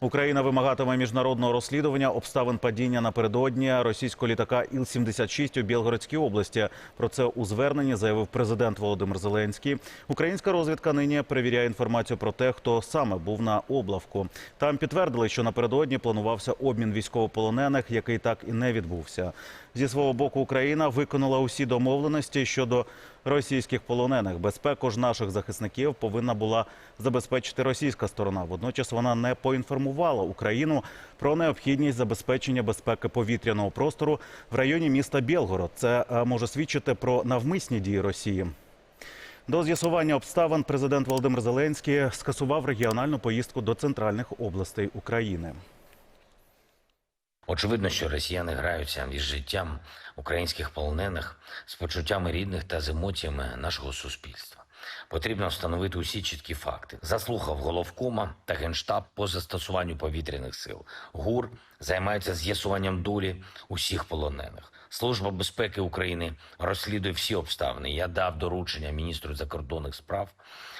Україна вимагатиме міжнародного розслідування обставин падіння напередодні російського літака Іл-76 у Білгородській області. Про це у зверненні заявив президент Володимир Зеленський. Українська розвідка нині перевіряє інформацію про те, хто саме був на облавку. Там підтвердили, що напередодні планувався обмін військовополонених, який так і не відбувся. Зі свого боку, Україна виконала усі домовленості щодо російських полонених. Безпеку ж наших захисників повинна була забезпечити російська сторона. Водночас вона не поінформувала Україну про необхідність забезпечення безпеки повітряного простору в районі міста Білгород. Це е, може свідчити про навмисні дії Росії. До з'ясування обставин президент Володимир Зеленський скасував регіональну поїздку до центральних областей України. Очевидно, що росіяни граються із життям українських полонених, з почуттями рідних та з емоціями нашого суспільства. Потрібно встановити усі чіткі факти. Заслухав головкома та генштаб по застосуванню повітряних сил. ГУР займається з'ясуванням долі усіх полонених. Служба безпеки України розслідує всі обставини. Я дав доручення міністру закордонних справ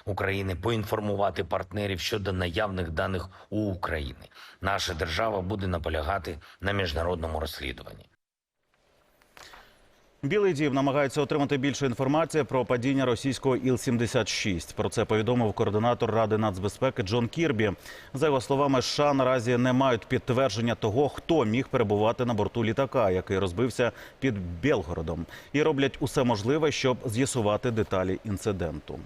України поінформувати партнерів щодо наявних даних у України. Наша держава буде наполягати на міжнародному розслідуванні. Білий дім намагається отримати більше інформації про падіння російського Іл-76. Про це повідомив координатор Ради нацбезпеки Джон Кірбі. За його словами, США наразі не мають підтвердження того, хто міг перебувати на борту літака, який розбився під Белгородом, і роблять усе можливе, щоб з'ясувати деталі інциденту.